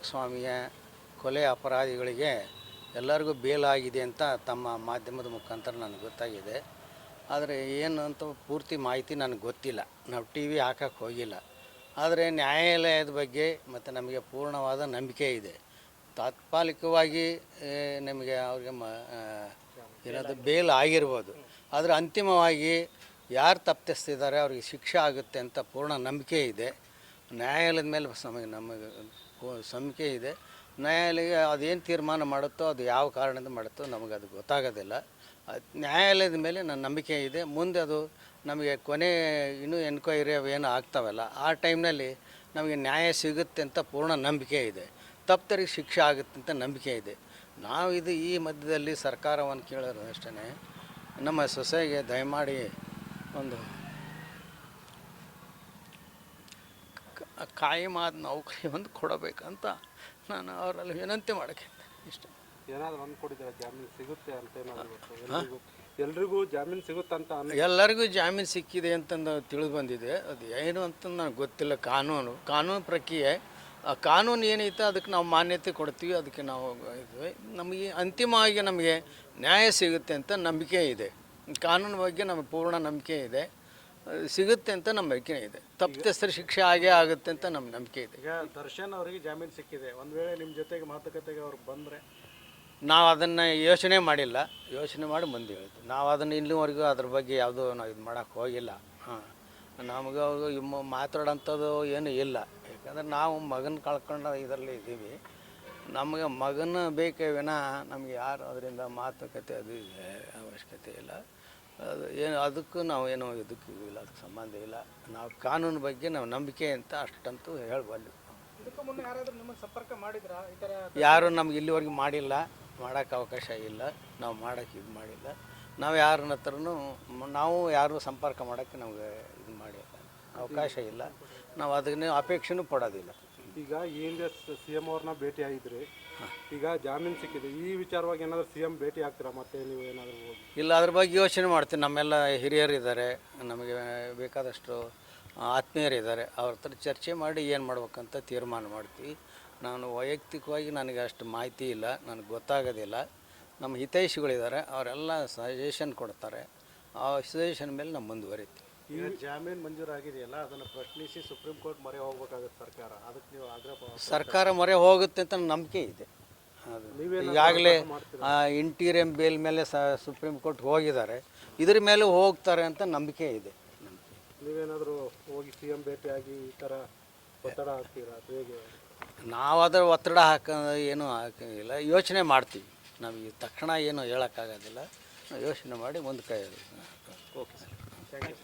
ಸ್ವಾಮಿಯ ಕೊಲೆ ಅಪರಾಧಿಗಳಿಗೆ ಎಲ್ಲರಿಗೂ ಬೇಲಾಗಿದೆ ಅಂತ ತಮ್ಮ ಮಾಧ್ಯಮದ ಮುಖಾಂತರ ನನಗೆ ಗೊತ್ತಾಗಿದೆ. ಆದರೆ ಏನು ಅಂತ ಪೂರ್ತಿ ಮಾಹಿತಿ ನನಗೆ ಗೊತ್ತಿಲ್ಲ. ನಾವು ಟಿ ವಿ ಹಾಕಕ್ಕೆ ಹೋಗಿಲ್ಲ. ಆದರೆ ನ್ಯಾಯಾಲಯದ ಬಗ್ಗೆ ಮತ್ತು ನಮಗೆ ಪೂರ್ಣವಾದ ನಂಬಿಕೆ ಇದೆ. ತಾತ್ಕಾಲಿಕವಾಗಿ ನಮಗೆ ಅವ್ರಿಗೆ ಮ ಆ, ಬೇಲ್ ಆಗಿರ್ಬೋದು ಆದರೆ ಅಂತಿಮವಾಗಿ ಯಾರು ತಪ್ಪಿಸ್ತಿದ್ದಾರೆ ಅವ್ರಿಗೆ ಶಿಕ್ಷೆ ಆಗುತ್ತೆ ಅಂತ ಪೂರ್ಣ ನಂಬಿಕೆ ಇದೆ. ನ್ಯಾಯಾಲಯದ ಮೇಲೆ ನಮಗೆ ನಂಬಿಕೆ ಇದೆ. ನ್ಯಾಯಾಲಯ ಅದೇನು ತೀರ್ಮಾನ ಮಾಡುತ್ತೋ, ಅದು ಯಾವ ಕಾರಣದಿಂದ ಮಾಡುತ್ತೋ ನಮಗೆ ಅದು ಗೊತ್ತಾಗೋದಿಲ್ಲ. ನ್ಯಾಯಾಲಯದ ಮೇಲೆ ನನ್ನ ನಂಬಿಕೆ ಇದೆ. ಮುಂದೆ ಅದು ನಮಗೆ ಕೊನೆ ಇನ್ನೂ ಎನ್ಕ್ವೈರಿ ಅವೇನು ಆಗ್ತಾವಲ್ಲ, ಆ ಟೈಮ್ನಲ್ಲಿ ನಮಗೆ ನ್ಯಾಯ ಸಿಗುತ್ತೆ ಅಂತ ಪೂರ್ಣ ನಂಬಿಕೆ ಇದೆ. ತಪ್ಪರಿಗೆ ಶಿಕ್ಷೆ ಆಗುತ್ತೆ ಅಂತ ನಂಬಿಕೆ ಇದೆ. ನಾವು ಇದು ಈ ಮಧ್ಯದಲ್ಲಿ ಸರ್ಕಾರವನ್ನು ಕೇಳೋದು ಅಷ್ಟೇ ನಮ್ಮ ಸೊಸೆಗೆ ದಯಮಾಡಿ ಒಂದು ಕಾಯಮಾದ ನೌಕರಿ ಒಂದು ಕೊಡಬೇಕಂತ ನಾನು ಅವರಲ್ಲಿ ವಿನಂತಿ ಮಾಡೋಕ್ಕೆ ಇಷ್ಟ. ಏನಾದ್ರು ಜಾಮೀನು ಸಿಗುತ್ತೆ ಅಂತ ಏನಾದ್ರು? ಎಲ್ರಿಗೂ ಜಾಮೀನು ಸಿಗುತ್ತೆ ಅಂತ ಎಲ್ಲರಿಗೂ ಜಾಮೀನು ಸಿಕ್ಕಿದೆ ಅಂತಂದು ತಿಳಿದು ಬಂದಿದೆ ಅದು ಏನು ಅಂತ ನನಗೆ ಗೊತ್ತಿಲ್ಲ ಕಾನೂನು. ಕಾನೂನು ಪ್ರಕ್ರಿಯೆ. ಆ ಕಾನೂನು ಏನೈತೆ ಅದಕ್ಕೆ ನಾವು ಮಾನ್ಯತೆ ಕೊಡ್ತೀವಿ ಅದಕ್ಕೆ ನಾವು ಇದು ನಮಗೆ ಅಂತಿಮವಾಗಿ ನಮಗೆ ನ್ಯಾಯ ಸಿಗುತ್ತೆ ಅಂತ ನಂಬಿಕೆ ಇದೆ. ಕಾನೂನು ಬಗ್ಗೆ ನಮಗೆ ಪೂರ್ಣ ನಂಬಿಕೆ ಇದೆ. ಸಿಗುತ್ತೆ ಅಂತ ನಂಬಿಕೆ ಇದೆ. ತಪ್ಪಿತಸ್ಥರ ಶಿಕ್ಷೆ ಆಗೇ ಆಗುತ್ತೆ ಅಂತ ನಮ್ಮ ನಂಬಿಕೆ ಇದೆ. ಈಗ ದರ್ಶನ್ ಅವರಿಗೆ ಜಾಮೀನು ಸಿಕ್ಕಿದೆ. ಒಂದು ವೇಳೆ ನಿಮ್ಮ ಜೊತೆಗೆ ಮಾತುಕತೆಗೆ ಅವ್ರು ಬಂದರೆ? ನಾವು ಅದನ್ನು ಯೋಚನೆ ಮಾಡಿಲ್ಲ. ಯೋಚನೆ ಮಾಡಿ ಮುಂದೆ ಹೇಳ್ತೀವಿ ನಾವು ಅದನ್ನು ಇಲ್ಲಿವರೆಗೂ ಅದ್ರ ಬಗ್ಗೆ ಯಾವುದೂ ನಾವು ಇದು ಮಾಡೋಕ್ಕೆ ಹೋಗಿಲ್ಲ. ಹಾಂ. ನಮಗೆ ಅವರು ಇಮ್ಮ ಮಾತಾಡೋಂಥದ್ದು ಏನು ಇಲ್ಲ. ಯಾಕಂದ್ರೆ ನಾವು ಮಗನ ಕಳ್ಕೊಂಡು ಇದರಲ್ಲಿ ಇದ್ದೀವಿ. ನಮಗೆ ಮಗನ ಬೇಕೇ ವಿನ ನಮಗೆ ಯಾರು ಅದರಿಂದ ಮಾತುಕತೆ ಅದು ಇದೆ ಅವಶ್ಯಕತೆ ಇಲ್ಲ. ಅದು ಏನು ಅದಕ್ಕೂ ನಾವು ಏನೋ ಇದಕ್ಕೂ ಇಲ್ಲ ಅದಕ್ಕೆ ಸಂಬಂಧ ಇಲ್ಲ. ನಾವು ಕಾನೂನು ಬಗ್ಗೆ ನಾವು ನಂಬಿಕೆ ಅಂತ ಅಷ್ಟಂತೂ ಥರ ಯಾರು ನಮ್ಗೆ ಇಲ್ಲಿವರೆಗೂ ಮಾಡಿಲ್ಲ ಮಾಡೋಕ್ಕೆ ಅವಕಾಶ ಇಲ್ಲ ನಾವು ಮಾಡೋಕ್ಕೆ ಇದು ಮಾಡಿಲ್ಲ. ನಾವು ಯಾರನ್ನ ಹತ್ರನು ನಾವು ಯಾರು ಸಂಪರ್ಕ ಮಾಡೋಕ್ಕೆ ನಮಗೆ ಇದು ಮಾಡಿಲ್ಲ. ಅವಕಾಶ ಇಲ್ಲ. ನಾವು ಅದನ್ನೇ ಅಪೇಕ್ಷೆನೂ ಪಡೋದಿಲ್ಲ. ಈಗ ಈ ಹಿಂದೆ ಸಿ ಎಂ ಅವ್ರನ್ನ ಭೇಟಿ ಆಗಿದ್ರಿ ಈಗ ಜಾಮೀನು ಸಿಕ್ಕಿದೆ. ಈ ವಿಚಾರವಾಗಿ ಏನಾದರೂ ಸಿ ಎಂ ಭೇಟಿ ಆಗ್ತೀರಾ ಮತ್ತೆ ನೀವು ಏನಾದರೂ ಹೋಗಿ? ಇಲ್ಲ ಅದ್ರ ಬಗ್ಗೆ ಯೋಚನೆ ಮಾಡ್ತೀನಿ. ನಮ್ಮೆಲ್ಲ ಹಿರಿಯರು ಇದ್ದಾರೆ. ನಮಗೆ ಬೇಕಾದಷ್ಟು ಆತ್ಮೀಯರಿದ್ದಾರೆ. ಅವ್ರ ಹತ್ರ ಚರ್ಚೆ ಮಾಡಿ ಏನು ಮಾಡ್ಬೇಕಂತ ತೀರ್ಮಾನ ಮಾಡ್ತೀವಿ. ನಾನು ವೈಯಕ್ತಿಕವಾಗಿ ನನಗೆ ಅಷ್ಟು ಮಾಹಿತಿ ಇಲ್ಲ. ನನಗೆ ಗೊತ್ತಾಗೋದಿಲ್ಲ. ನಮ್ಮ ಹಿತೈಷಿಗಳಿದ್ದಾರೆ. ಅವರೆಲ್ಲ ಸಜೆಷನ್ ಕೊಡ್ತಾರೆ. ಆ ಸಜೆಷನ್ ಮೇಲೆ ನಾವು ಮುಂದುವರಿತೀವಿ. ಈಗ ಜಾಮೀನು ಮಂಜೂರಾಗಿದೆಯಲ್ಲ ಅದನ್ನು ಪ್ರಶ್ನಿಸಿ ಸುಪ್ರೀಂ ಕೋರ್ಟ್ ಮೊರೆ ಹೋಗ್ಬೇಕಾಗುತ್ತೆ ಸರ್ಕಾರ. ಅದಕ್ಕೆ ನೀವು ಆಗ್ರಹ ಸರ್ಕಾರ ಮೊರೆ ಹೋಗುತ್ತೆ ಅಂತ ನಂಬಿಕೆ ಇದೆ. ಈಗಾಗಲೇ ಇಂಟೀರಿಯಂ ಬೇಲ್ ಮೇಲೆ ಸ ಸುಪ್ರೀಂ ಕೋರ್ಟ್ ಹೋಗಿದ್ದಾರೆ. ಇದ್ರ ಮೇಲೆ ಹೋಗ್ತಾರೆ ಅಂತ ನಂಬಿಕೆ ಇದೆ. ನೀವೇನಾದರೂ ಹೋಗಿ ಸಿ ಎಂ ಭೇಟಿಯಾಗಿ ಈ ಥರ ಒತ್ತಡ ಹಾಕ್ತೀರಾ? ಹೇಗೆ? ನಾವು ಅದರ ಒತ್ತಡ ಹಾಕ ಏನೂ ಹಾಕಿಲ್ಲ. ಯೋಚನೆ ಮಾಡ್ತೀವಿ. ನಮಗೆ ತಕ್ಷಣ ಏನು ಹೇಳೋಕ್ಕಾಗೋದಿಲ್ಲ. ಯೋಚನೆ ಮಾಡಿ ಮುಂದೆ ಕೈ ಓಕೆ ಸರ್ ಥ್ಯಾಂಕ್ ಯು